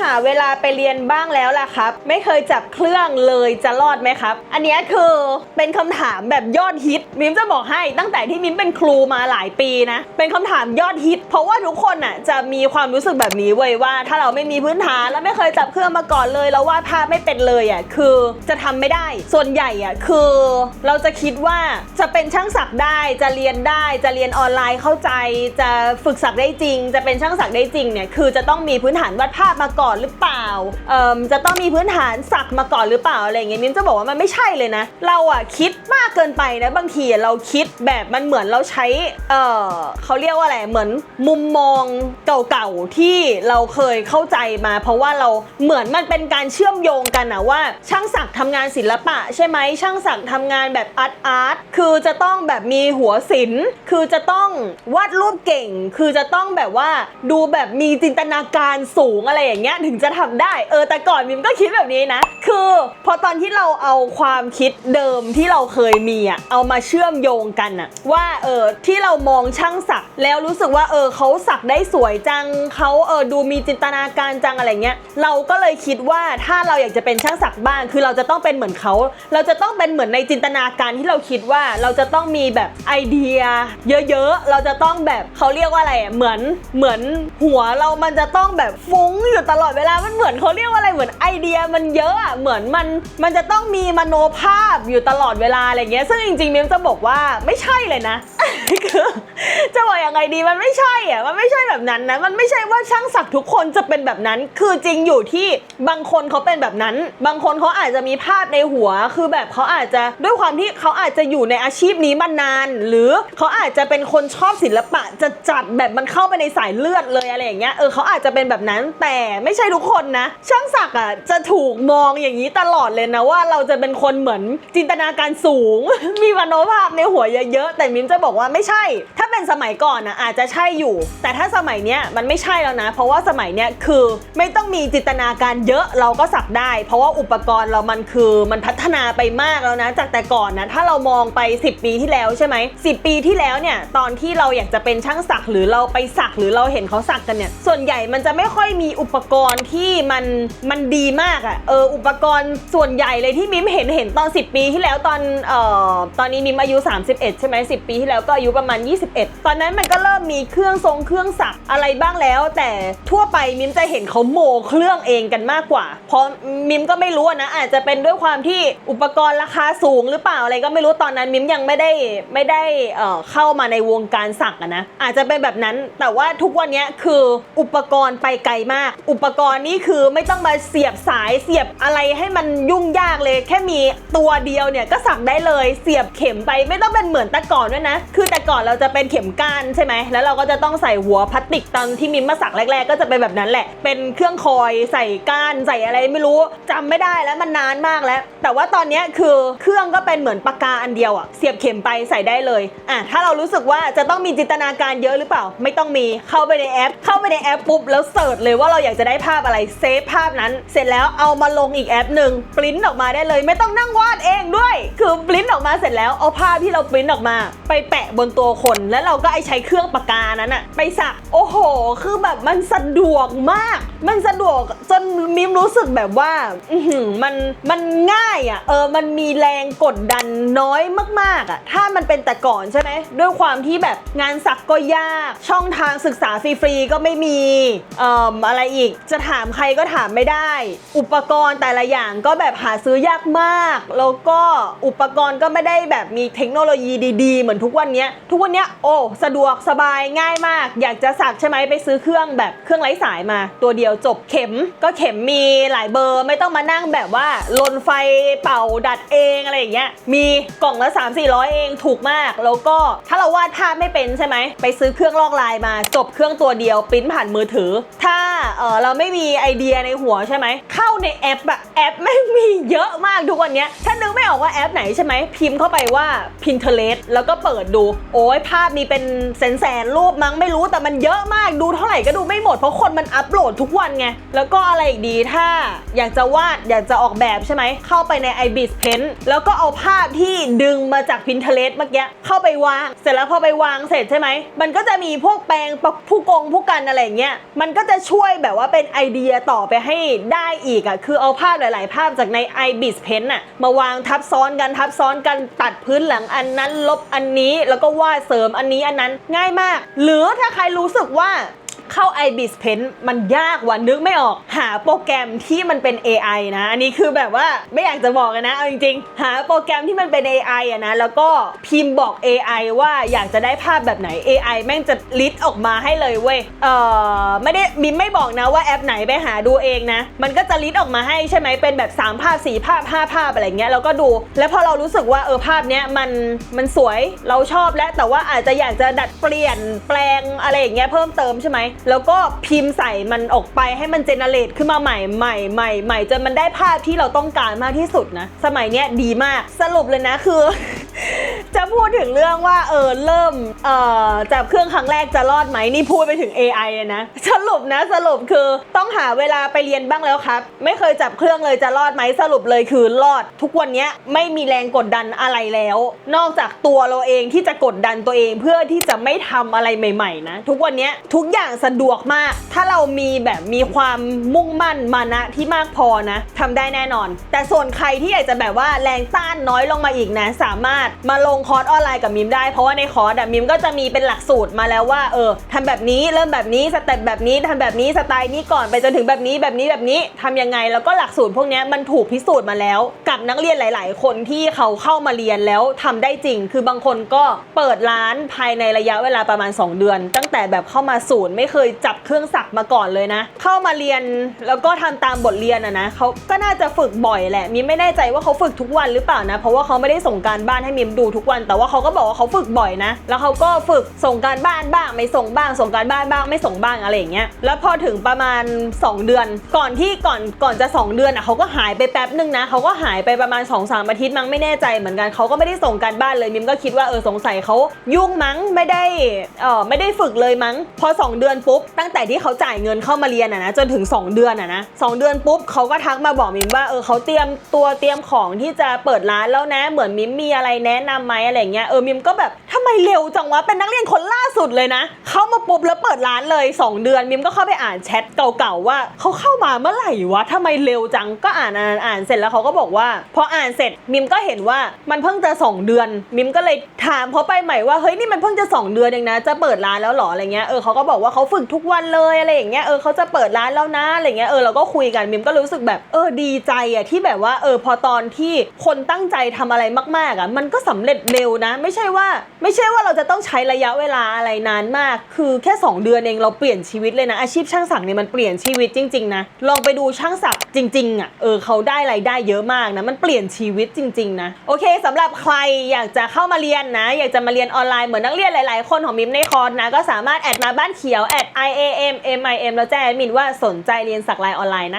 หาเวลาไปเรียนบ้างแล้วล่ะครับ ไม่เคยจับเครื่องเลยจะรอดไหมครับ อันนี้คือเป็นคำถามแบบยอดฮิตมิมจะบอกให้ตั้งแต่ที่มิมเป็นครูมาหลายปีนะ เป็นคำถามยอดฮิต เพราะว่าทุกคนอะจะมีความรู้สึกแบบนี้เว้ยว่า ถ้าเราไม่มีพื้นฐานแล้วไม่เคยจับเครื่องมาก่อนเลยแล้ววาดภาพไม่เป็นเลยอะคือจะทำไม่ได้ ส่วนใหญ่อะคือเราจะคิดว่าจะเป็นช่างศักดิ์ได้จะเรียนได้จะเรียนออนไลน์เข้าใจ จะฝึกศักดิ์ได้จริง จะเป็นช่างศักดิ์ได้จริงเนี่ยคือจะต้องมีพื้นฐานวาดภาพมาก่อนหรือเปล่าเอ่มจะต้องมีพื้นฐานศักด์มาก่อนหรือเปล่าอะไรอย่างเงี้ยมิมจะบอกว่ามันไม่ใช่เลยนะ เราอะคิดมากเกินไปนะบางทีเราคิดแบบมันเหมือนเราใช้เออเขาเรียกว่าอะไรเหมือนมุมมองเก่าๆที่เราเคยเข้าใจมา เพราะว่าเราเหมือนมันเป็นการเชื่อมโยงกันนะว่า ช่างศักดิ์ทำงานศิลปะ ใช่ไหมช่างศักดิ์ทำงานแบบอาร์ตอาร์ตคือจะต้องแบบมีหัวศิลป์คือจะต้องวาดรูปเก่ง คือจะต้องแบบว่าดูแบบมีจินตนาการสูงอะไรอย่างเงี้ยถึงจะทำได้ เออ แต่ก่อนมิมก็คิดแบบนี้นะ คือพอตอนที่เราเอาความคิดเดิมที่เราเคยมีอะเอามาเชื่อมโยงกันอะว่าเออที่เรามองช่างศักแล้วรู้สึกว่าเออเขาสักได้สวยจังเขาเออดูมีจินตนาการจังอะไรเงี้ยเราก็เลยคิดว่าถ้าเราอยากจะเป็นช่างศักบ้าง คือเราจะต้องเป็นเหมือนเขา เราจะต้องเป็นเหมือนในจินตนาการที่เราคิดว่าเราจะต้องมีแบบไอเดีย เยอะๆเราจะต้องแบบเขาเรียกว่าอะไรอะเหมือนเหมือนหัวเรามันจะต้องแบบฟุ้งอยู่ตลอดเวลามันเหมือนเขาเรียกว่าอะไรเหมือนไอเดียมันเยอะอะเหมือนมันมันจะต้องมีมโนภาพอยู่ตลอดเวลาอะไรเงี้ยซึ่งจริงๆมิมจะบอกว่าไม่ใช่เลยนะ คือจะบอกยังไงดีมันไม่ใช่อะมันไม่ใช่แบบนั้นนะมันไม่ใช่ว่าช่างศักดิ์ทุกคนจะเป็นแบบนั้น คือจริงอยู่ที่บางคนเขาเป็นแบบนั้น บางคนเขาอาจจะมีภาพในหัว คือแบบเขาอาจจะด้วยความที่เขาอาจจะอยู่ในอาชีพนี้มานาน หรือเขาอาจจะเป็นคนชอบศิลปะจะจัดแบบมันเข้าไปในสายเลือดเลยอะไรอย่างเงี้ยเออเขาอาจจะเป็นแบบนั้นแต่ไม่ใช่ทุกคนนะ ช่างศักดิ์อะจะถูกมองอย่างนี้ตลอดเลยนะว่าเราจะเป็นคนเหมือนจินตนาการสูง มีมโนภาพในหัวเยอะๆแต่มิมจะบอกว่าไม่ใช่ ถ้าเป็นสมัยก่อนนะอาจจะใช่อยู่ แต่ถ้าสมัยเนี้ยมันไม่ใช่แล้วนะ เพราะว่าสมัยเนี้ยคือไม่ต้องมีจินตนาการเยอะเราก็สักได้ เพราะว่าอุปกรณ์เรามันคือมันพัฒนาไปมากแล้วนะ จากแต่ก่อนนะถ้าเรามองไป 10 ปีที่แล้วใช่ไหม10 ปีที่แล้วเนี่ยตอนที่เราอยากจะเป็นช่างสักหรือเราไปสักหรือเราเห็นเขาสักกันเนี่ยส่วนใหญ่มันจะไม่ค่อยมีอุปกรณ์ที่มันมันดีมากอะ่ะเอออุปกรณ์ส่วนใหญ่เลยที่มิมเห็นเห็นตอน 10 ปีที่แล้วตอนเอ่อตอนนี้มิมอายุ 31 ใช่ไหม10 ปีที่แล้วแล้วก็อายุประมาณ 21 ตอนนั้นมันก็เริ่มมีเครื่องทรงเครื่องสักอะไรบ้างแล้ว แต่ทั่วไปมิมจะเห็นเขาโมเครื่องเองกันมากกว่า เพราะมิมก็ไม่รู้นะอาจจะเป็นด้วยความที่อุปกรณ์ราคาสูงหรือเปล่าอะไรก็ไม่รู้ตอนนั้นมิมยังไม่ได้ไม่ได้เเข้ามาในวงการสักนะอาจจะเป็นแบบนั้นแต่ว่าทุกวันนี้คืออุปกรณ์ไปไกลมาก อุปกรณ์นี่คือไม่ต้องมาเสียบสายเสียบอะไรให้มันยุ่งยากเลย แค่มีตัวเดียวเนี่ยก็สักได้เลย เสียบเข็มไปไม่ต้องเป็นเหมือนแต่ก่อนด้วยนะคือแต่ก่อนเราจะเป็นเข็มก้านใช่ไหมแล้วเราก็จะต้องใส่หัวพลาสติกตอนที่มิมมาสักแรก ๆ ก็จะเป็นแบบนั้นแหละ เป็นเครื่องคอยใส่ก้านใส่อะไรไม่รู้จำไม่ได้แล้วมันนานมากแล้ว แต่ว่าตอนนี้คือเครื่องก็เป็นเหมือนปากกาอันเดียวอะเสียบเข็มไปใส่ได้เลยอะถ้าเรารู้สึกว่าจะต้องมีจินตนาการเยอะหรือเปล่า ไม่ต้องมีเข้าไปในแอป เข้าไปในแอปปุ๊บแล้วเสิร์ชเลยว่าเราอยากจะได้ภาพอะไรเซฟภาพนั้น เสร็จแล้วเอามาลงอีกแอปหนึ่งปริ้นออกมาได้เลย ไม่ต้องนั่งวาดเองด้วย คือปริ้นออกมาเสร็จแล้วเอาภาพที่เราปริ้นออกมา ไปแปะบนตัวคน แล้วเราก็ไอใช้เครื่องปากกานั้นอะไปสัก โอ้โห คือแบบมันสะดวกมาก มันสะดวกจนมิมรู้สึกแบบว่า อืมันมันง่ายอะเออ มันมีแรงกดดันน้อยมากๆอะถ้ามันเป็นแต่ก่อนใช่ไหมด้วยความที่แบบงานสักก็ยาก ช่องทางศึกษาฟรีๆก็ไม่มีเอ่ออะไรอีก จะถามใครก็ถามไม่ได้ อุปกรณ์แต่ละอย่างก็แบบหาซื้อยากมาก แล้วก็อุปกรณ์ก็ไม่ได้แบบมีเทคโนโลยีดี ๆ เหมือนทุกวันเนี้ทุกวันนี้โอ้สะดวกสบายง่ายมาก อยากจะสักใช่ไหมไปซื้อเครื่องแบบเครื่องไร้สายมา ตัวเดียวจบเข็มก็เข็มมีหลายเบอร์ไม่ต้องมานั่งแบบว่าลนไฟเป่าดัดเองอะไรอย่างเงี้ยมีกล่องละ3 4 0 0 เองถูกมาก แล้วก็ถ้าเราวาดภาพไม่เป็นใช่ไหมไปซื้อเครื่องลอกลายมา จบเครื่องตัวเดียวปริ้นผ่านมือถือ ถ้าเออเราไม่มีไอเดียในหัวใช่ไหมเข้าในแอปอะแอปไม่มีเยอะมากทุกวันนี้ยถ้านึกไม่ออกว่าแอปไหนใช่ไหมพิมพ์เข้าไปว่า Pinterest แล้วก็เปิดดูโอ้ยภาพมีเป็นแสนแสนๆรูปมั้งไม่รู้แต่มันเยอะมากดูเท่าไหร่ก็ดูไม่หมดเพราะคนมันอัปโหลดทุกวันไง แล้วก็อะไรอีกดีถ้าอยากจะวาดอยากจะออกแบบใช่ไหม เข้าไปใน iBis Paint แล้วก็เอาภาพที่ดึงมาจาก Pinterest เมื่อกี้เข้าไปวาง เสร็จแล้วพอไปวางเสร็จใช่ไหม มันก็จะมีพวกแปลงผู้กงผู้กันอะไรเงี้ยมันก็จะช่วยแบบว่าเป็นไอเดียต่อไปให้ได้อีกอะคือเอาภาพหลาย ๆ ภาพจากใน iBis Paint อะมาวางทับซ้อนกันทับซ้อนกันตัดพื้นหลังอันนั้นลบอันนี้แล้วก็วาดเสริมอันนี้อันนั้นง่ายมาก หรือถ้าใครรู้สึกว่า เข้า iBis Paint มันยากว่ะนึกไม่ออก หาโปรแกรมที่มันเป็น AI นะ อันนี้คือแบบว่าไม่อยากจะบอกนะ เอาจริงๆ หาโปรแกรมที่มันเป็น AI อะนะ แล้วก็พิมพ์บอก AI ว่าอยากจะได้ภาพแบบไหน AI แม่งจะลิสต์ออกมาให้เลยเว้ย เอ่อไม่ได้มิมไม่บอกนะว่าแอปไหนไปหาดูเองนะ มันก็จะลิสต์ออกมาให้ใช่ไหมเป็นแบบ 3 ภาพ 4 ภาพ 5 ภาพอะไรเงี้ยแล้วก็ดู แล้วพอเรารู้สึกว่าเออภาพเนี้ยมันมันสวยเราชอบแล้วแต่ว่าอาจจะอยากจะดัดเปลี่ยนแปลงอะไรอย่างเงี้ยเพิ่มเติมใช่ไหมแล้วก็พิมพ์ใส่มันออกไปให้มันเจเนเรตขึ้นมาใหม่ใหม่ใหม่ใหม่จนมันได้ภาพที่เราต้องการมากที่สุดนะ สมัยเนี้ยดีมากสรุปเลยนะคือ จะพูดถึงเรื่องว่าเออเริ่มเอ่อจับเครื่องครั้งแรกจะรอดไหมนี่พูดไปถึง AI เลยนะสรุปนะสรุปคือต้องหาเวลาไปเรียนบ้างแล้วครับ ไม่เคยจับเครื่องเลยจะรอดไหมสรุปเลยคือรอด ทุกวันนี้ไม่มีแรงกดดันอะไรแล้ว นอกจากตัวเราเองที่จะกดดันตัวเองเพื่อที่จะไม่ทำอะไรใหม่ ๆ นะ ทุกวันนี้ทุกอย่างสะดวกมาก ถ้าเรามีแบบมีความมุ่งมั่นมานะที่มากพอนะทำได้แน่นอน แต่ส่วนใครที่อยากจะแบบว่าแรงต้านน้อยลงมาอีกนะ สามารถมาลงคอร์สออนไลน์กับมิมได้ เพราะว่าในคอร์สอะมิมก็จะมีเป็นหลักสูตรมาแล้วว่าเออทำแบบนี้เริ่มแบบนี้สเต็ปแบบนี้ทำแบบนี้สไตล์นี้ก่อนไปจนถึงแบบนี้แบบนี้แบบนี้ทำยังไงแล้วก็หลักสูตรพวกนี้มันถูกพิสูจน์มาแล้ว กับนักเรียนหลาย ๆ คนที่เขาเข้ามาเรียนแล้วทำได้จริง คือบางคนก็เปิดร้านภายในระยะเวลาประมาณ 2 เดือน ตั้งแต่แบบเข้ามาศูนย์ไม่เคยจับเครื่องสักมาก่อนเลยนะ เข้ามาเรียนแล้วก็ทำตามบทเรียนอะนะเขาก็น่าจะฝึกบ่อยแหละมิมไม่แน่ใจว่าเขาฝึกทุกวันหรือเปล่านะ เพราะว่าเขาไม่ได้ส่งการบ้านให้มิมดูทุกวันแต่ว่าเขาก็บอกว่าเขาฝึกบ่อยนะ แล้วเขาก็ฝึกส่งการบ้านบ้างไม่ส่งบ้างส่งการบ้านบ้างไม่ส่งบ้างอะไรอย่างเงี้ยแล้วพอถึงประมาณ 2 เดือน ก่อนที่ก่อนก่อนจะ 2 เดือนอะเขาก็หายไปแป๊บนึงนะเขาก็หายไปประมาณ2อสามอาทิตย์มั้งไม่แน่ใจเหมือนกันเขาก็ไม่ได้ส่งการบ้านเลยมิมก็คิดว่าเออสงสัยเขายุ่งมั้งไม่ได้เออไม่ได้ฝึกเลยมั้ง พอ 2 เดือนปุ๊บตั้งแต่ที่เขาจ่ายเงินเข้ามาเรียนอะนะจนถึง 2 เดือนอะนะสองเดือนปุ๊บเขาก็ทักมาบอกมิมว่าเออเขาเตรียมตัวเตรียมของที่จะเปิดร้านแล้วนะ เหมือนมิมมีอะไรแนะนำไหมอะไรเงี้ยเออมิมก็แบบ ไมเร็วจังวะ เป็นนักเรียนคนล่าสุดเลยนะ เข้ามาปุ๊บแล้วเปิดร้านเลย 2 เดือน มิมก็เข้าไปอ่านแชทเก่าๆว่าเขาเข้ามาเมื่อไหร่วะทำไมเร็วจัง ก็อ่านอ่านอ่านเสร็จแล้วเขาก็บอกว่า พออ่านเสร็จมิมก็เห็นว่ามันเพิ่งจะ2เดือน มิมก็เลยถามเขาไปใหม่ว่าเฮ้ยนี่มันเพิ่งจะ 2 เดือนเองนะ จะเปิดร้านแล้วหรออะไรเงี้ย เออเขาก็บอกว่าเขาฝึกทุกวันเลยอะไรอย่างเงี้ย เออเขาจะเปิดร้านแล้วนะ อะไรเงี้ย เออเราก็คุยกัน มิมก็รู้สึกแบบเออดีใจอะที่แบบว่าเออพอตอนที่คนตั้งใจทำอะไรมากๆอะมันก็สำเร็จเร็วนะ ไม่ใช่ว่าไม่ใช่ว่าเราจะต้องใช้ระยะเวลาอะไรนานมาก คือแค่ 2 เดือนเองเราเปลี่ยนชีวิตเลยนะ อาชีพช่างศักเนี่ยมันเปลี่ยนชีวิตจริงๆนะลองไปดูช่างศักจริงๆอะเออเขาได้รายได้เยอะมากนะมันเปลี่ยนชีวิตจริง ๆ นะ โอเคสำหรับใครอยากจะเข้ามาเรียนนะ อยากจะมาเรียนออนไลน์เหมือนนักเรียนหลาย ๆ คนของมิมในคอร์สนะก็สามารถแอดมาบ้านเขียวแอด i a m m i m แล้วแจ้งมินว่าสนใจเรียนสักลายออนไลน์นะ